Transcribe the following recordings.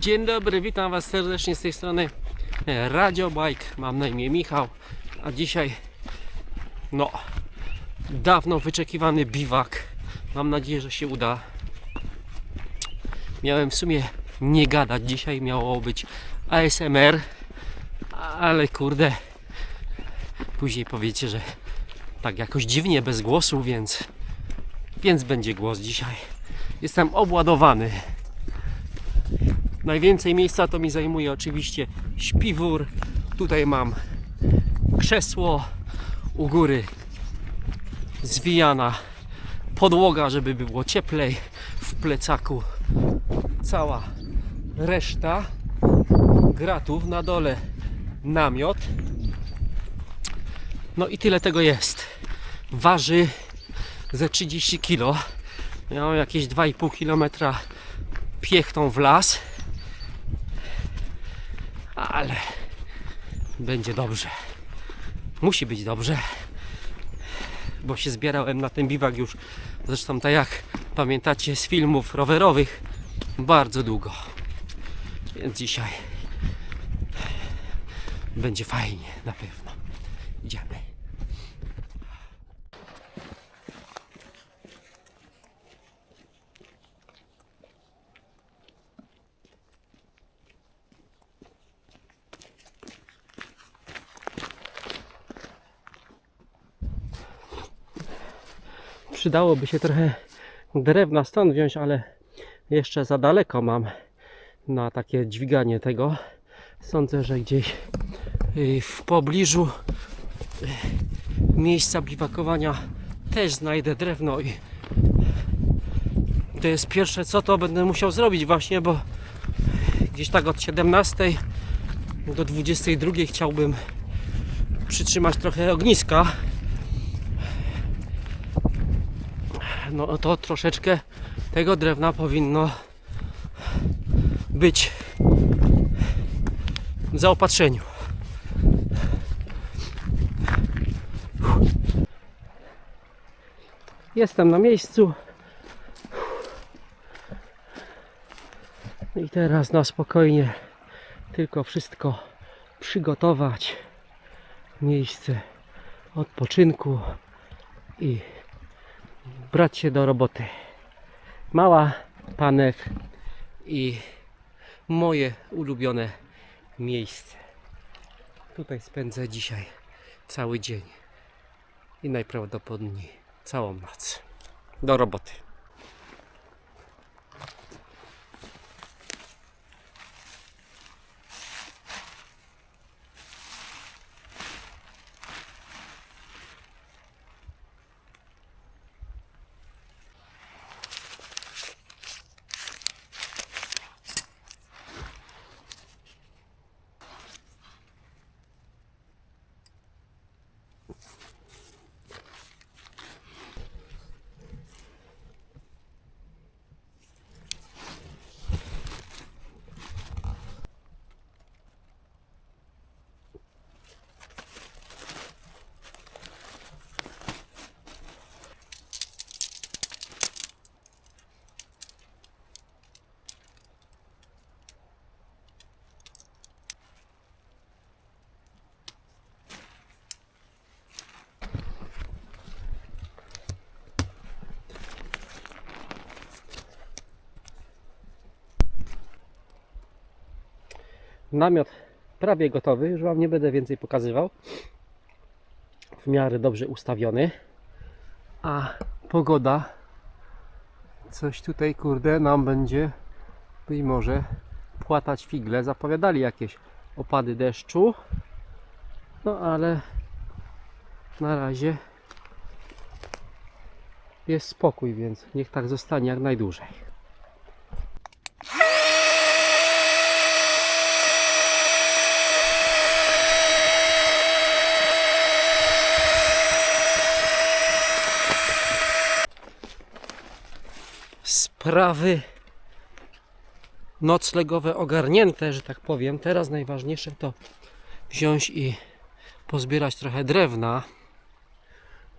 Dzień dobry, witam Was serdecznie z tej strony e, Radio Bike. Mam na imię Michał, a dzisiaj no dawno wyczekiwany biwak. Mam nadzieję, że się uda. Miałem w sumie nie gadać, dzisiaj miało być ASMR, ale kurde, później powiecie, że tak jakoś dziwnie bez głosu, więc więc będzie głos dzisiaj. Jestem obładowany. Najwięcej miejsca to mi zajmuje oczywiście śpiwór. Tutaj mam krzesło u góry zwijana podłoga, żeby było cieplej w plecaku. Cała reszta gratów na dole namiot. No i tyle tego jest. Waży ze 30 kg. Miałem jakieś 2,5 km piechtą w las. Ale będzie dobrze. Musi być dobrze. Bo się zbierałem na ten biwak już zresztą tak jak pamiętacie z filmów rowerowych bardzo długo. Więc dzisiaj będzie fajnie na pewno. Idziemy. Przydałoby się trochę drewna stąd wziąć, ale jeszcze za daleko mam na takie dźwiganie tego. Sądzę, że gdzieś y, w pobliżu y, miejsca biwakowania też znajdę drewno i to jest pierwsze co to będę musiał zrobić właśnie, bo gdzieś tak od 17 do 22 chciałbym przytrzymać trochę ogniska no to troszeczkę tego drewna powinno być w zaopatrzeniu. Jestem na miejscu. I teraz na spokojnie tylko wszystko przygotować. Miejsce odpoczynku i brać się do roboty. Mała panew i moje ulubione miejsce. Tutaj spędzę dzisiaj cały dzień i najprawdopodobniej całą noc. Do roboty. Namiot prawie gotowy, już Wam nie będę więcej pokazywał. W miarę dobrze ustawiony. A pogoda coś tutaj kurde nam będzie być może płatać figle. Zapowiadali jakieś opady deszczu. No ale na razie jest spokój, więc niech tak zostanie jak najdłużej. Sprawy noclegowe ogarnięte, że tak powiem. Teraz najważniejsze to wziąć i pozbierać trochę drewna,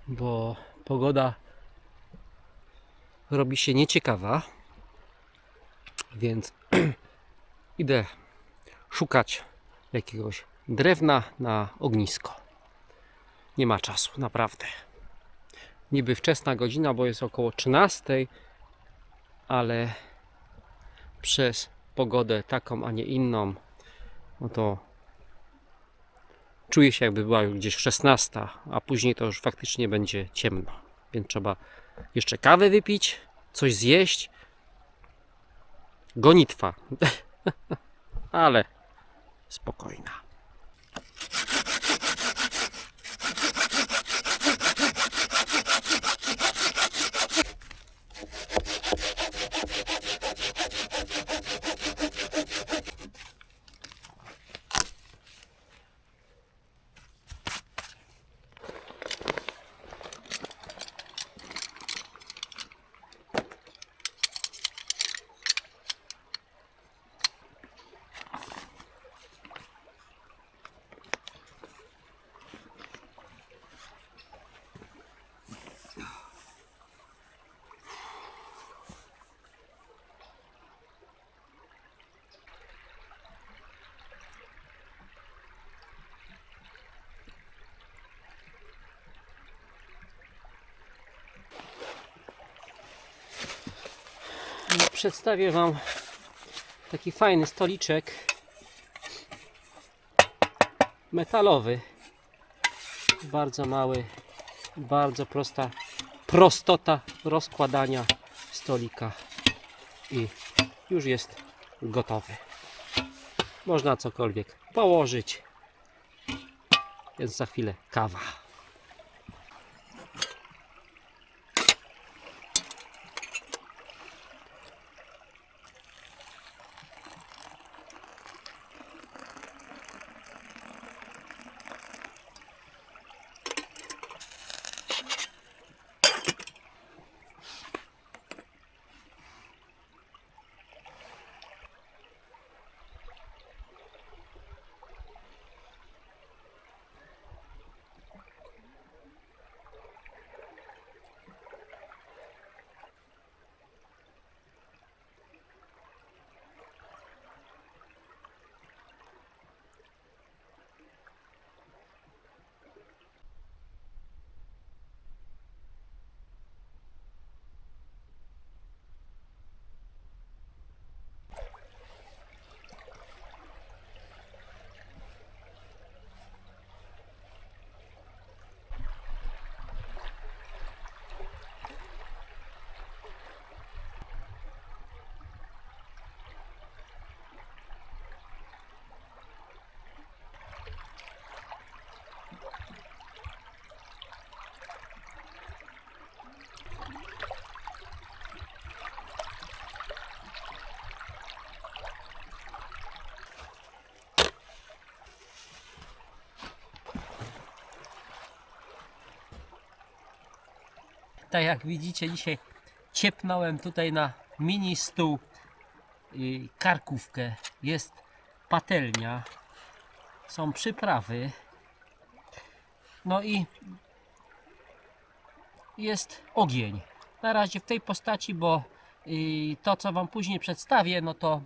bo pogoda robi się nieciekawa. Więc idę szukać jakiegoś drewna na ognisko. Nie ma czasu, naprawdę. Niby wczesna godzina, bo jest około 13, ale przez pogodę taką, a nie inną, no to czuję się jakby była już gdzieś 16, a później to już faktycznie będzie ciemno. Więc trzeba jeszcze kawę wypić, coś zjeść. Gonitwa. ale spokojna. Przedstawię Wam taki fajny stoliczek metalowy. Bardzo mały, bardzo prosta prostota rozkładania stolika i już jest gotowy. Można cokolwiek położyć. Więc za chwilę kawa. Tak jak widzicie, dzisiaj ciepnąłem tutaj na mini stół karkówkę. Jest patelnia, są przyprawy. No i jest ogień. Na razie w tej postaci, bo y, to co Wam później przedstawię, no to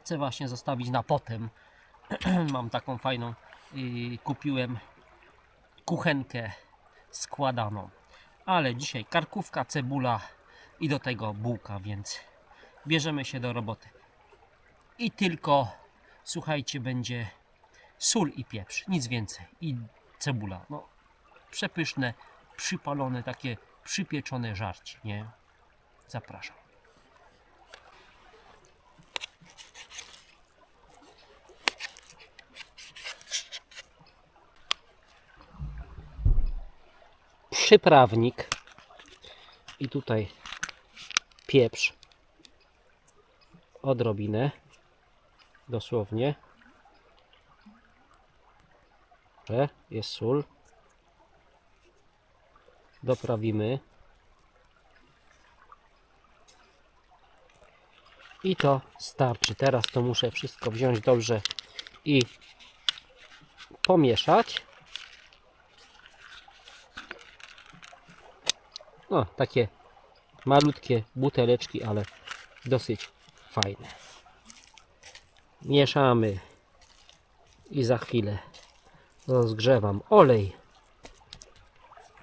chcę właśnie zostawić na potem. Mam taką fajną, y, kupiłem kuchenkę składaną. Ale dzisiaj karkówka, cebula i do tego bułka, więc bierzemy się do roboty. I tylko, słuchajcie, będzie sól i pieprz, nic więcej. I cebula. No, przepyszne, przypalone, takie przypieczone żarcie, nie? Zapraszam. Przyprawnik i tutaj pieprz. Odrobinę. Dosłownie. Jest sól. Doprawimy. I to starczy. Teraz to muszę wszystko wziąć dobrze i pomieszać no takie malutkie buteleczki ale dosyć fajne Mieszamy. I za chwilę rozgrzewam olej.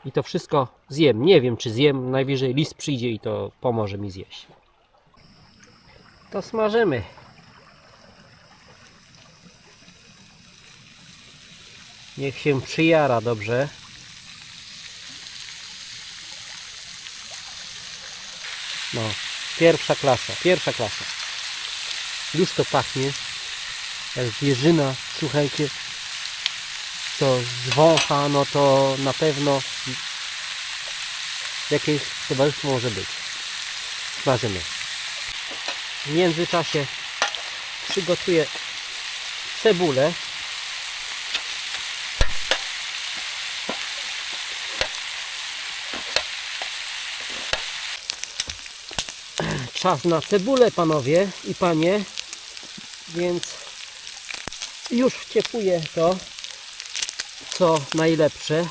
I to wszystko zjem. Nie wiem czy zjem. Najwyżej list przyjdzie i to pomoże mi zjeść. To smażymy. Niech się przyjara dobrze. No, pierwsza klasa, pierwsza klasa. Już to pachnie. Jak zwierzyna, słuchajcie, to zwącha, no to na pewno jakieś towarzystwo może być. Smażymy. W międzyczasie przygotuję cebulę. Czas na cebulę, panowie i panie. Więc już wciepuję to, co najlepsze.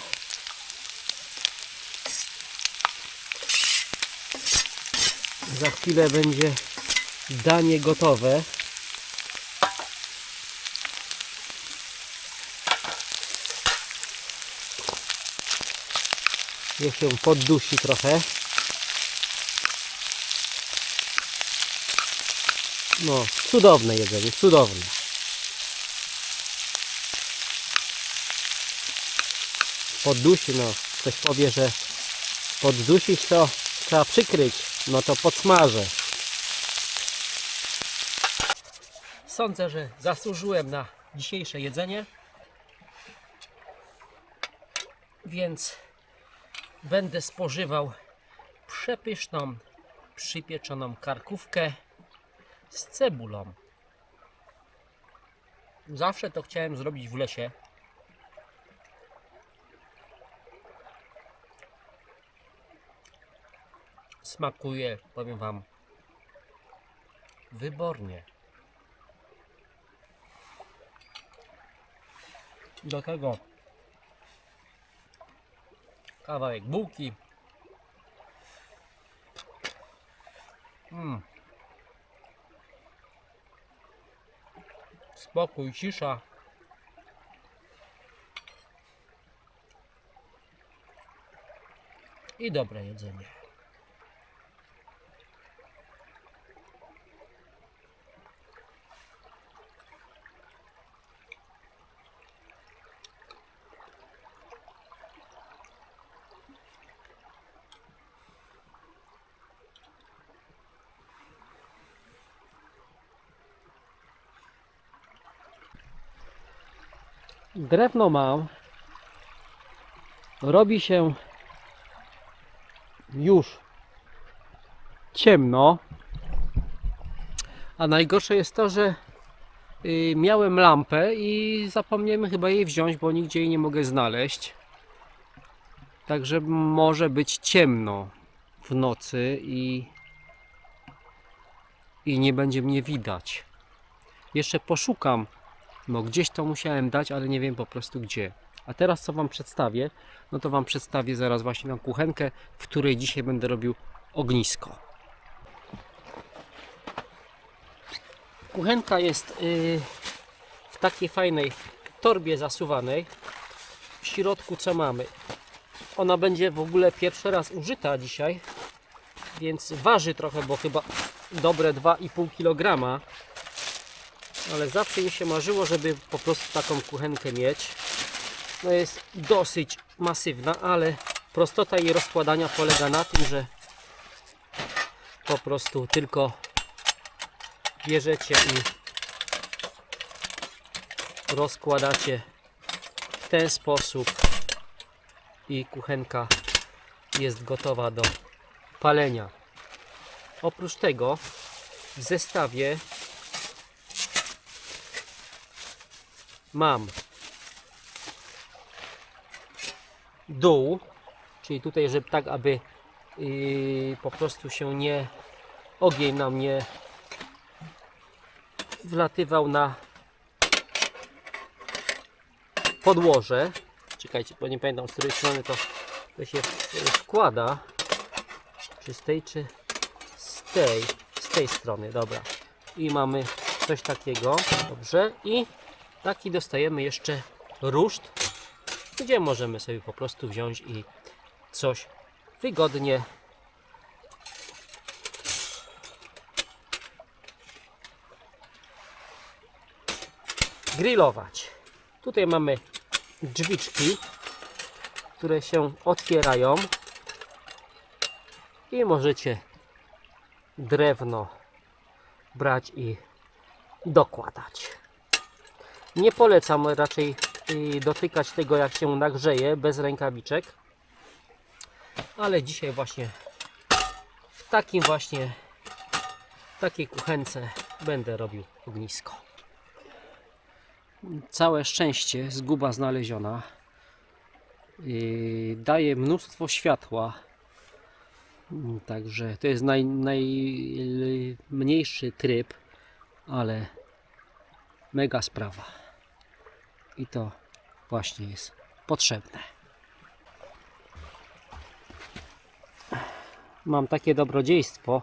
Za chwilę będzie danie gotowe. Niech się poddusi trochę. No, cudowne jedzenie, cudowne. Poddusi, no, ktoś powie, że poddusić to trzeba przykryć, no to podsmażę. Sądzę, że zasłużyłem na dzisiejsze jedzenie. Więc będę spożywał przepyszną, przypieczoną karkówkę z cebulą. Zawsze to chciałem zrobić w lesie. Smakuje, powiem Wam, wybornie. Do tego kawałek bułki. Mm. Spokój, cisza. I dobre jedzenie. Drewno mam. Robi się już ciemno. A najgorsze jest to, że y, miałem lampę i zapomniałem chyba jej wziąć, bo nigdzie jej nie mogę znaleźć. Także może być ciemno w nocy i, i nie będzie mnie widać. Jeszcze poszukam no gdzieś to musiałem dać, ale nie wiem po prostu gdzie. A teraz co Wam przedstawię? No to Wam przedstawię zaraz właśnie tą kuchenkę, w której dzisiaj będę robił ognisko. Kuchenka jest yy, w takiej fajnej torbie zasuwanej. W środku co mamy? Ona będzie w ogóle pierwszy raz użyta dzisiaj, więc waży trochę, bo chyba dobre 2,5 kg ale zawsze mi się marzyło, żeby po prostu taką kuchenkę mieć. No jest dosyć masywna, ale prostota jej rozkładania polega na tym, że po prostu tylko bierzecie i rozkładacie w ten sposób i kuchenka jest gotowa do palenia. Oprócz tego w zestawie mam dół, czyli tutaj, żeby tak, aby yy, po prostu się nie ogień nam nie wlatywał na podłoże. Czekajcie, bo nie pamiętam z której strony to, to się wkłada. Czy z tej, czy z tej, z tej strony, dobra. I mamy coś takiego. Dobrze. I taki dostajemy jeszcze ruszt, gdzie możemy sobie po prostu wziąć i coś wygodnie grillować. Tutaj mamy drzwiczki, które się otwierają i możecie drewno brać i dokładać. Nie polecam raczej y, dotykać tego jak się nagrzeje bez rękawiczek, ale dzisiaj właśnie w takim właśnie w takiej kuchence będę robił ognisko. Całe szczęście zguba znaleziona. Yy, daje mnóstwo światła. Także to jest naj, najmniejszy tryb, ale mega sprawa. I to właśnie jest potrzebne. Mam takie dobrodziejstwo,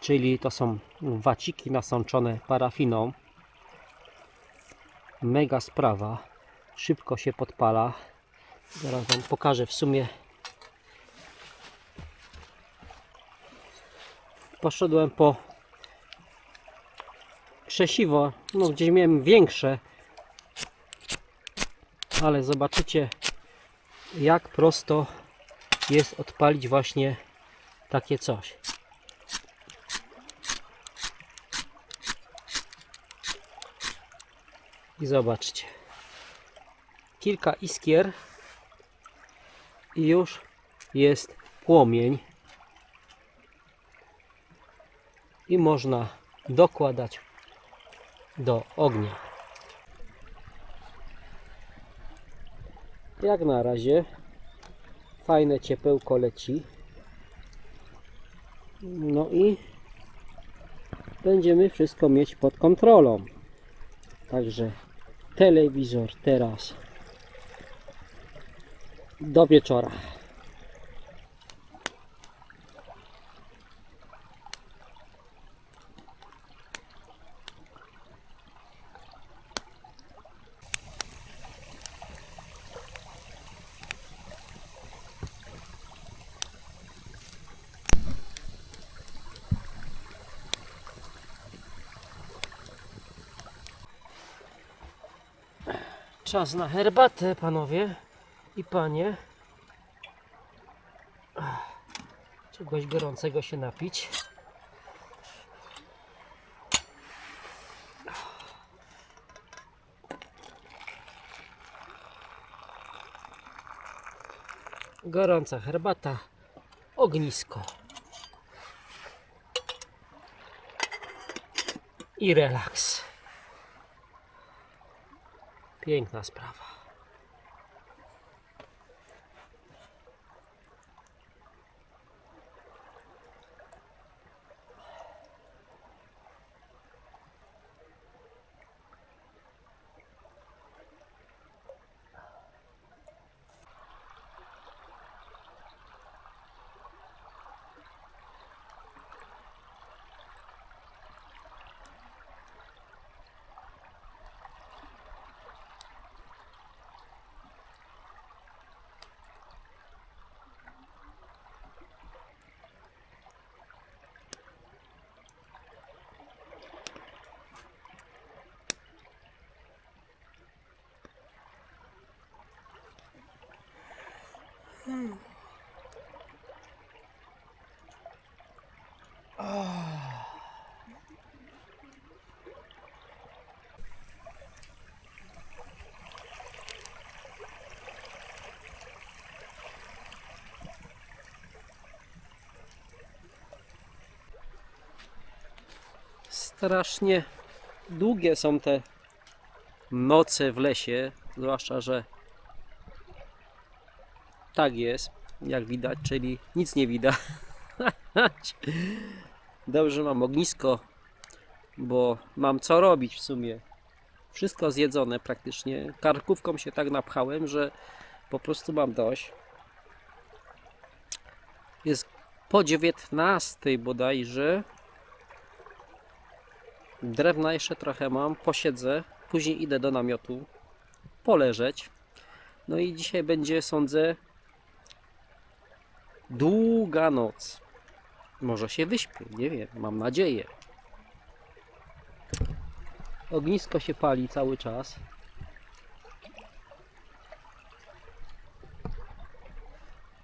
czyli to są waciki nasączone parafiną mega sprawa. Szybko się podpala. Zaraz Wam pokażę w sumie. Poszedłem po krzesiwo, no gdzieś miałem większe, ale zobaczycie jak prosto jest odpalić właśnie takie coś. I zobaczcie. Kilka iskier i już jest płomień. I można dokładać do ognia. Jak na razie fajne ciepełko leci. No i będziemy wszystko mieć pod kontrolą. Także telewizor teraz do wieczora. Czas na herbatę, panowie i panie. Czegoś gorącego się napić. Gorąca herbata, ognisko i relaks. Piękna sprawa. Strasznie długie są te noce w lesie, zwłaszcza, że tak jest, jak widać, czyli nic nie widać. Dobrze mam ognisko, bo mam co robić w sumie. Wszystko zjedzone praktycznie. Karkówką się tak napchałem, że po prostu mam dość. Jest po 19 bodajże. Drewna jeszcze trochę mam, posiedzę, później idę do namiotu, poleżeć. No i dzisiaj będzie, sądzę, długa noc. Może się wyśpię, nie wiem, mam nadzieję. Ognisko się pali cały czas.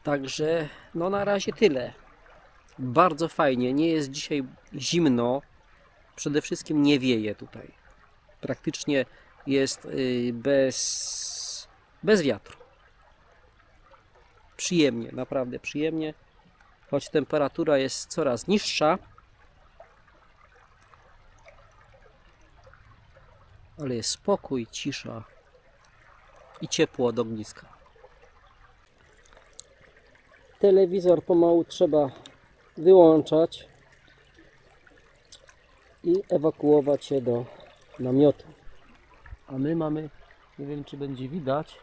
Także no na razie tyle. Bardzo fajnie, nie jest dzisiaj zimno. Przede wszystkim nie wieje tutaj. Praktycznie jest y, bez, bez wiatru. Przyjemnie, naprawdę przyjemnie. Choć temperatura jest coraz niższa. Ale jest spokój, cisza i ciepło od ogniska. Telewizor pomału trzeba wyłączać i ewakuować się do namiotu. A my mamy, nie wiem czy będzie widać,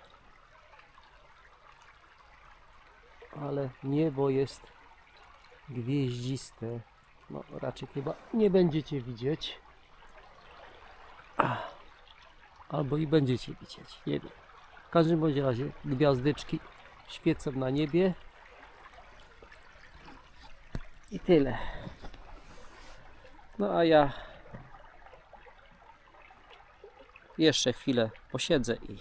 ale niebo jest gwieździste. No raczej chyba nie będziecie widzieć. Ach. Albo i będziecie widzieć, nie wiem. W każdym bądź razie gwiazdeczki świecą na niebie. I tyle. No a ja jeszcze chwilę posiedzę i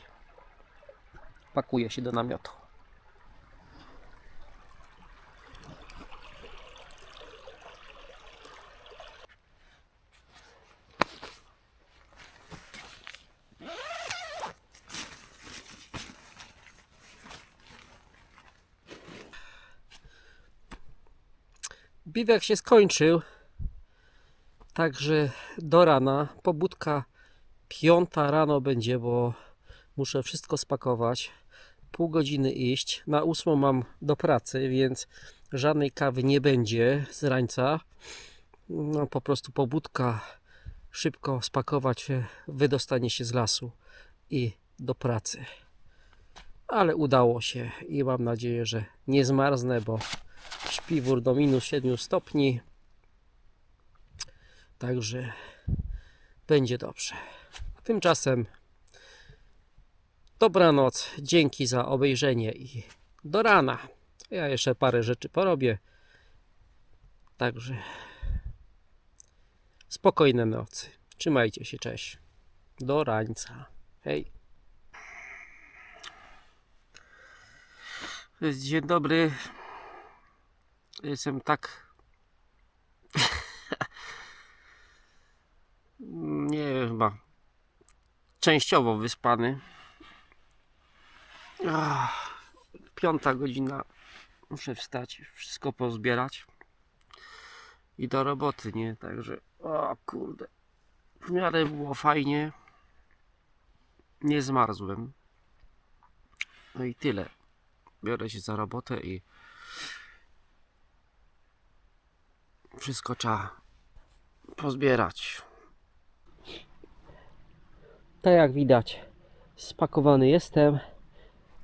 pakuję się do namiotu. Biwek się skończył. Także do rana. Pobudka piąta rano będzie, bo muszę wszystko spakować. Pół godziny iść. Na ósmą mam do pracy, więc żadnej kawy nie będzie z rańca. No, po prostu pobudka. Szybko spakować wydostanie się z lasu i do pracy. Ale udało się i mam nadzieję, że nie zmarznę, bo śpiwór do minus 7 stopni. Także będzie dobrze. Tymczasem dobranoc. Dzięki za obejrzenie i do rana. Ja jeszcze parę rzeczy porobię. Także spokojne nocy. Trzymajcie się, cześć. Do rańca. Hej. Dzień dobry. Jestem tak. Nie chyba. Częściowo wyspany. Piąta godzina. Muszę wstać, wszystko pozbierać. I do roboty, nie? Także. O kurde. W miarę było fajnie. Nie zmarzłem. No i tyle. Biorę się za robotę i. Wszystko trzeba pozbierać. Tak jak widać, spakowany jestem.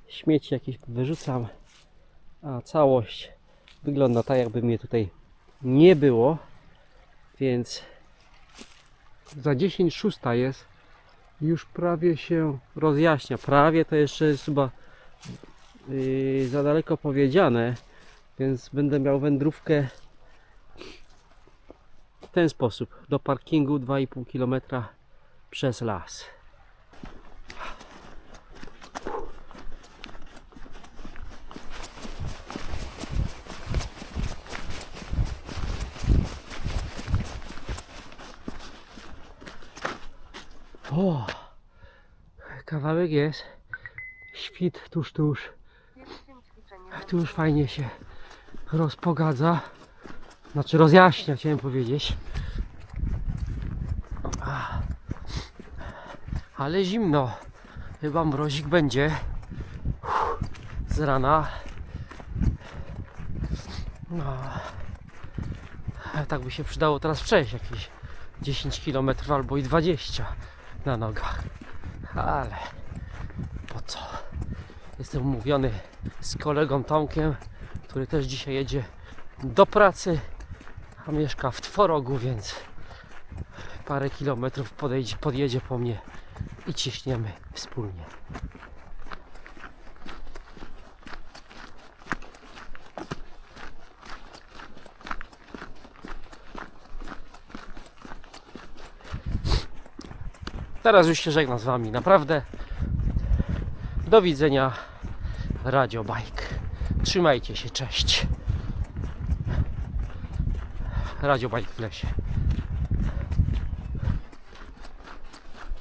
Śmieci jakieś wyrzucam, a całość wygląda tak, jakby mnie tutaj nie było. Więc za 10 szósta jest. Już prawie się rozjaśnia. Prawie to jeszcze jest chyba yy, za daleko powiedziane, więc będę miał wędrówkę ten sposób do parkingu 2,5 km przez las. O, kawałek jest. Świt tuż, tuż. Tu już fajnie się rozpogadza. Znaczy rozjaśnia, chciałem powiedzieć. Ach. Ale zimno. Chyba mrozik będzie. Z rana. No. Tak by się przydało teraz przejść jakieś 10 km albo i 20 na nogach. Ale po co? Jestem umówiony z kolegą Tomkiem, który też dzisiaj jedzie do pracy, a mieszka w Tworogu, więc parę kilometrów podejdzie, podjedzie po mnie i ciśniemy wspólnie. Teraz już się żegnam z Wami. Naprawdę. Do widzenia. Radio Bike. Trzymajcie się. Cześć. Radio Bike w lesie.